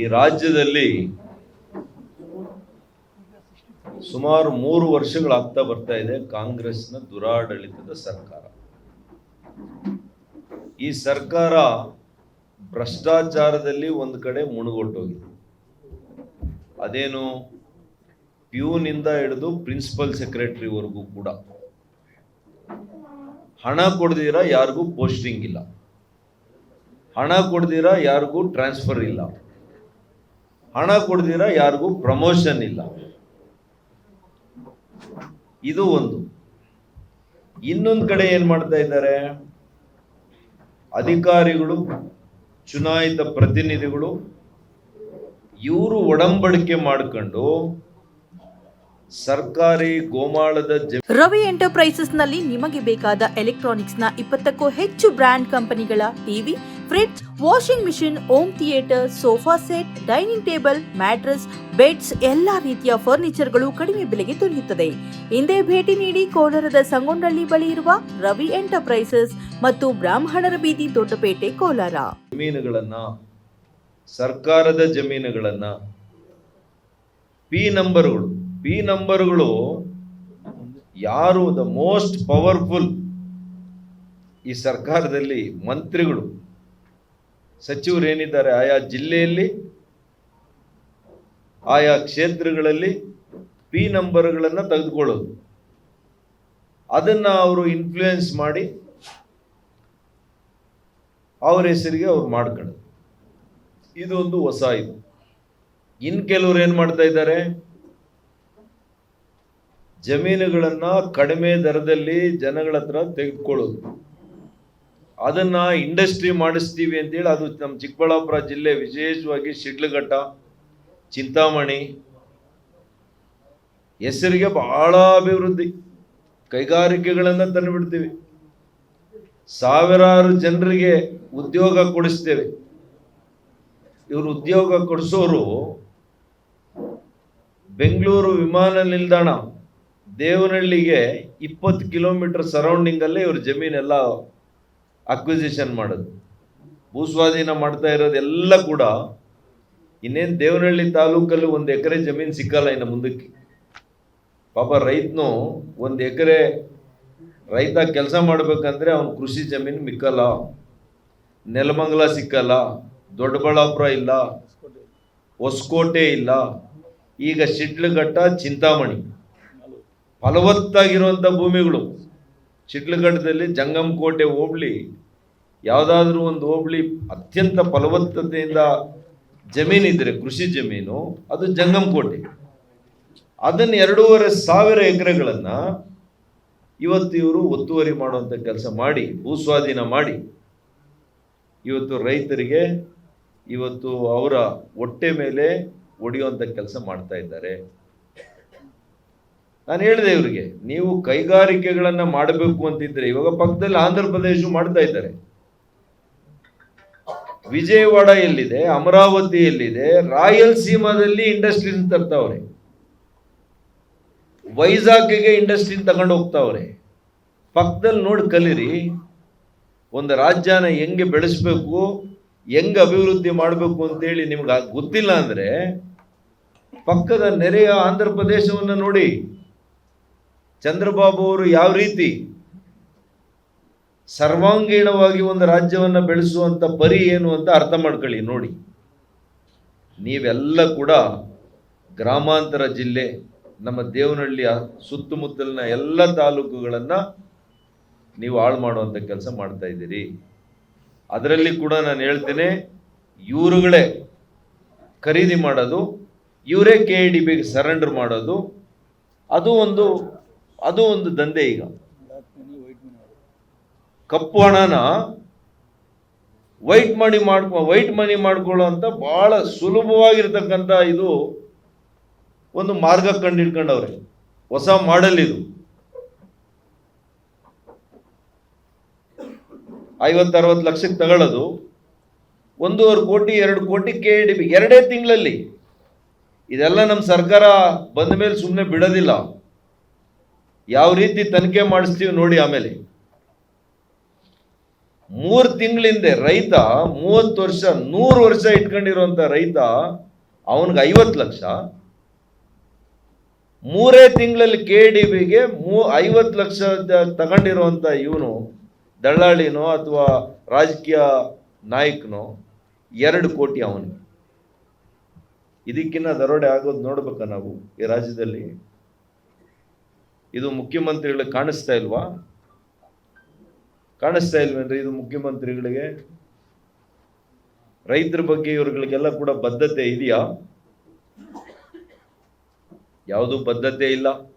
ಈ ರಾಜ್ಯದಲ್ಲಿ ಸುಮಾರು ಮೂರು ವರ್ಷಗಳಾಗ್ತಾ ಬರ್ತಾ ಇದೆ ಕಾಂಗ್ರೆಸ್ನ ದುರಾಡಳಿತದ ಸರ್ಕಾರ. ಈ ಸರ್ಕಾರ ಭ್ರಷ್ಟಾಚಾರದಲ್ಲಿ ಒಂದು ಕಡೆ ಮುಳುಗೊಟ್ಟೋಗಿದೆ ಅದೇನು ಪ್ಯೂನಿಂದ ಹಿಡಿದು ಪ್ರಿನ್ಸಿಪಲ್ ಸೆಕ್ರೆಟರಿವರೆಗೂ ಕೂಡ. ಹಣ ಕೊಡ್ದಿರ ಯಾರಿಗೂ ಪೋಸ್ಟಿಂಗ್ ಇಲ್ಲ. ಹಣ ಕೊಡ್ದಿರ ಯಾರಿಗೂ ಟ್ರಾನ್ಸ್ಫರ್ ಇಲ್ಲ. ಹಣ ಕೊಡ್ದಿರ ಯಾರಿಗೂ ಪ್ರಮೋಷನ್ ಇಲ್ಲ. ಇದು ಒಂದು. ಇನ್ನೊಂದು ಕಡೆ ಏನ್ ಮಾಡ್ತಾ ಇದ್ದಾರೆ? ಅಧಿಕಾರಿಗಳು, ಚುನಾಯಿತ ಪ್ರತಿನಿಧಿಗಳು, ಇವರು ಒಡಂಬಡಿಕೆ ಮಾಡ್ಕೊಂಡು ಸರ್ಕಾರಿ ಗೋಮಾಳದ ರವಿ ಎಂಟರ್ಪ್ರೈಸಸ್ನಲ್ಲಿ ನಿಮಗೆ ಬೇಕಾದ ಎಲೆಕ್ಟ್ರಾನಿಕ್ಸ್ನ ಇಪ್ಪತ್ತಕ್ಕೂ ಹೆಚ್ಚು ಬ್ರ್ಯಾಂಡ್ ಕಂಪನಿಗಳ TV fridge washing machine home theatre sofa set dining table mattress beds ಎಲ್ಲಾ ರೀತಿಯ ಫರ್ನಿಚರ್ಗಳು ಕಡಿಮೆ ಬೆಲೆಗೆ ದೊರೆಯುತ್ತದೆ. ಹಿಂದೆ ಭೇಟಿ ನೀಡಿ ಕೋಲಾರದ ಸಂಗೊಂಡಳ್ಳಿ ಬಳಿ ಇರುವ ರವಿ ಎಂಟರ್ಪ್ರೈಸಸ್ ಮತ್ತು ಬ್ರಾಹ್ಮಣರ ಬೀದಿ ದೊಡ್ಡಪೇಟೆ, ಕೋಲಾರ. ಜಮೀನುಗಳನ್ನ, ಸರ್ಕಾರದ ಜಮೀನುಗಳನ್ನ ಪಿ ನಂಬರ್ಗಳು ಪಿ ನಂಬರ್ಗಳು ಯಾರು ದ ಮೋಸ್ಟ್ ಪವರ್ಫುಲ್ ಈ ಸರ್ಕಾರದಲ್ಲಿ ಮಂತ್ರಿಗಳು. ಸಚಿವರು ಏನಿದ್ದಾರೆ? ಆಯಾ ಜಿಲ್ಲೆಯಲ್ಲಿ, ಆಯಾ ಕ್ಷೇತ್ರಗಳಲ್ಲಿ ಪಿ ನಂಬರ್ಗಳನ್ನು ತೆಗೆದುಕೊಳ್ಳೋದು. ಅದನ್ನ ಅವರು ಇನ್ಫ್ಲೂಯೆನ್ಸ್ ಮಾಡಿ, ಅವ್ರ ಹೆಸರಿಗೆ ಅವ್ರು ಮಾಡ್ಕೊಳ್ಳೋದು. ಇದು ಒಂದು ಹೊಸ ಇದು. ಇನ್ ಕೆಲವರು ಏನು ಮಾಡ್ತಾ ಇದ್ದಾರೆ? ಜಮೀನುಗಳನ್ನು ಕಡಿಮೆ ದರದಲ್ಲಿ ಜನಗಳ ಹತ್ರ ತೆಗೆದುಕೊಳ್ಳೋದು. ಅದನ್ನ ಇಂಡಸ್ಟ್ರಿ ಮಾಡಿಸ್ತೀವಿ ಅಂತೇಳಿ ಅದು ನಮ್ಮ ಚಿಕ್ಕಬಳ್ಳಾಪುರ ಜಿಲ್ಲೆ ವಿಶೇಷವಾಗಿ ಶಿಡ್ಲಘಟ್ಟ, ಚಿಂತಾಮಣಿ, ಹೆಸರಿಗೆ ಬಹಳ ಅಭಿವೃದ್ಧಿ. ಕೈಗಾರಿಕೆಗಳನ್ನು ತಂದುಬಿಡ್ತೀವಿ. ಸಾವಿರಾರು ಜನರಿಗೆ ಉದ್ಯೋಗ ಕೊಡಿಸ್ತೇವೆ. ಇವರು ಉದ್ಯೋಗ ಕೊಡಿಸೋರು ಬೆಂಗಳೂರು ವಿಮಾನ ನಿಲ್ದಾಣ ದೇವನಹಳ್ಳಿಗೆ ಇಪ್ಪತ್ತು ಕಿಲೋಮೀಟರ್ ಸರೌಂಡಿಂಗಲ್ಲೇ ಇವ್ರ ಜಮೀನೆಲ್ಲ ಅಕ್ವಿಸಿಷನ್ ಮಾಡೋದು. ಭೂಸ್ವಾಧೀನ ಮಾಡ್ತಾ ಇರೋದೆಲ್ಲ ಕೂಡ ಇನ್ನೇನು ದೇವನಹಳ್ಳಿ ತಾಲೂಕಲ್ಲಿ ಒಂದು ಎಕರೆ ಜಮೀನು ಸಿಕ್ಕಲ್ಲ ಇನ್ನು ಮುಂದಕ್ಕೆ. ಪಾಪ ರೈತನು ಒಂದು ಎಕರೆ ರೈತ ಕೆಲಸ ಮಾಡಬೇಕಂದ್ರೆ ಅವನು ಕೃಷಿ ಜಮೀನು ಮಿಕ್ಕಲ್ಲ, ನೆಲಮಂಗಲ ಸಿಕ್ಕಲ್ಲ, ದೊಡ್ಡಬಳ್ಳಾಪುರ ಇಲ್ಲ, ಹೊಸಕೋಟೆ ಇಲ್ಲ, ಈಗ ಶಿಡ್ಲಘಟ್ಟ ಚಿಂತಾಮಣಿ. ಫಲವತ್ತಾಗಿರುವಂಥ ಭೂಮಿಗಳು. ಶಿಡ್ಲಘಟ್ಟದಲ್ಲಿ ಜಂಗಮಕೋಟೆ ಹೋಬಳಿ, ಯಾವುದಾದ್ರೂ ಒಂದು ಹೋಬಳಿ ಅತ್ಯಂತ ಫಲವತ್ತತೆಯಿಂದ ಜಮೀನಿದ್ರೆ ಕೃಷಿ ಜಮೀನು, ಅದು ಜಂಗಮಕೋಟೆ. ಅದನ್ನು ಎರಡೂವರೆ ಸಾವಿರ ಎಕರೆಗಳನ್ನು ಇವತ್ತು ಇವರು ಒತ್ತುವರಿ ಮಾಡುವಂಥ ಕೆಲಸ ಮಾಡಿ, ಭೂಸ್ವಾಧೀನ ಮಾಡಿ. ಇವತ್ತು ರೈತರಿಗೆ, ಇವತ್ತು ಅವರ ಹೊಟ್ಟೆ ಮೇಲೆ ಹೊಡೆಯುವಂಥ ಕೆಲಸ ಮಾಡ್ತಾ ಇದ್ದಾರೆ. ನಾನು ಹೇಳಿದೆ ಇವರಿಗೆ, ನೀವು ಕೈಗಾರಿಕೆಗಳನ್ನು ಮಾಡಬೇಕು ಅಂತಿದ್ರೆ, ಇವಾಗ ಪಕ್ಕದಲ್ಲಿ ಆಂಧ್ರ ಪ್ರದೇಶ ಮಾಡ್ತಾ ಇದ್ದಾರೆ. ವಿಜಯವಾಡ ಎಲ್ಲಿದೆ, ಅಮರಾವತಿ ಎಲ್ಲಿದೆ, ರಾಯಲ್ ಸೀಮಾದಲ್ಲಿ ಇಂಡಸ್ಟ್ರೀಸ್ ತರ್ತಾವ್ರೆ. ವೈಜಾಗ್ಗೆ ಇಂಡಸ್ಟ್ರಿ ತಗೊಂಡು ಹೋಗ್ತಾವ್ರೆ. ಪಕ್ಕದಲ್ಲಿ ನೋಡಿ ಕಲೀರಿ, ಒಂದು ರಾಜ್ಯನ ಹೆಂಗೆ ಬೆಳೆಸ್ಬೇಕು, ಹೆಂಗೆ ಅಭಿವೃದ್ಧಿ ಮಾಡಬೇಕು ಅಂತೇಳಿ ನಿಮ್ಗೆ ಗೊತ್ತಿಲ್ಲ ಅಂದರೆ, ಪಕ್ಕದ ನೆರೆಯ ಆಂಧ್ರ ಪ್ರದೇಶವನ್ನು ನೋಡಿ. ಚಂದ್ರಬಾಬು ಅವರು ಯಾವ ರೀತಿ ಸರ್ವಾಂಗೀಣವಾಗಿ ಒಂದು ರಾಜ್ಯವನ್ನು ಬೆಳೆಸುವಂಥ ಪರಿ ಏನು ಅಂತ ಅರ್ಥ ಮಾಡ್ಕೊಳ್ಳಿ, ನೋಡಿ. ನೀವೆಲ್ಲ ಕೂಡ ಗ್ರಾಮಾಂತರ ಜಿಲ್ಲೆ, ನಮ್ಮ ದೇವನಹಳ್ಳಿಯ ಸುತ್ತಮುತ್ತಲಿನ ಎಲ್ಲ ತಾಲೂಕುಗಳನ್ನು ನೀವು ಹಾಳು ಮಾಡುವಂಥ ಕೆಲಸ ಮಾಡ್ತಾ ಇದ್ದೀರಿ. ಅದರಲ್ಲಿ ಕೂಡ ನಾನು ಹೇಳ್ತೇನೆ, ಇವರುಗಳೇ ಖರೀದಿ ಮಾಡೋದು, ಇವರೇ ಕೆ ಇ ಡಿ ಬಿಗೆ ಸರೆಂಡರ್ ಮಾಡೋದು, ಅದು ಒಂದು ಅದು ಒಂದು ದಂಧೆ ಈಗ. ಕಪ್ಪು ಹಣನ ವೈಟ್ ಮನಿ ಮಾಡ್ಕೊ ವೈಟ್ ಮನಿ ಮಾಡ್ಕೊಳ್ಳೋ ಅಂತ ಬಹಳ ಸುಲಭವಾಗಿರ್ತಕ್ಕಂಥ ಇದು ಒಂದು ಮಾರ್ಗ ಕಂಡಿಡ್ಕೊಂಡವ್ರೆ. ಹೊಸ ಮಾಡೆಲ್ ಇದು. ಐವತ್ತು ಅರವತ್ತು ಲಕ್ಷಕ್ಕೆ ತಗೊಳ್ಳೋದು. ಒಂದೂವರೆ ಕೋಟಿ ಎರಡು ಕೋಟಿ ಕೆ ಡಿ ಬಿ ಎರಡೇ ತಿಂಗಳಲ್ಲಿ. ಇದೆಲ್ಲ ನಮ್ಮ ಸರ್ಕಾರ ಬಂದ ಮೇಲೆ ಸುಮ್ಮನೆ ಬಿಡೋದಿಲ್ಲ. ಯಾವ ರೀತಿ ತನಿಖೆ ಮಾಡಿಸ್ತೀವಿ ನೋಡಿ ಆಮೇಲೆ. ಮೂರು ತಿಂಗಳಿಂದೆ ರೈತ ಮೂವತ್ತು ವರ್ಷ, ನೂರು ವರ್ಷ ಇಟ್ಕೊಂಡಿರುವಂತ ರೈತ ಅವನಿಗೆ ಐವತ್ತು ಲಕ್ಷ. ಮೂರೇ ತಿಂಗಳಲ್ಲಿ ಕೆ ಡಿ ಬಿಗೆ ಮೂ, ಐವತ್ತು ಲಕ್ಷ ತಗೊಂಡಿರುವಂತ ಇವನು, ದಳ್ಳಾಳಿನೋ ಅಥವಾ ರಾಜಕೀಯ ನಾಯಕನೋ ಎರಡು ಕೋಟಿ ಅವನಿಗೆ. ಇದಕ್ಕಿನ್ನ ದರೋಡೆ ಆಗೋದು ನೋಡ್ಬೇಕಾ ನಾವು ಈ ರಾಜ್ಯದಲ್ಲಿ. ಇದು ಮುಖ್ಯಮಂತ್ರಿಗಳಿಗೆ ಕಾಣಿಸ್ತಾ ಇಲ್ವಾ? ಕಾಣಿಸ್ತಾ ಇಲ್ವೇನ್ರಿ ಇದು ಮುಖ್ಯಮಂತ್ರಿಗಳಿಗೆ? ರೈತರ ಬಗ್ಗೆ ಇವ್ರುಗಳಿಗೆಲ್ಲ ಕೂಡ ಬದ್ಧತೆ ಇದೆಯಾ? ಯಾವುದು ಬದ್ಧತೆ ಇಲ್ಲ.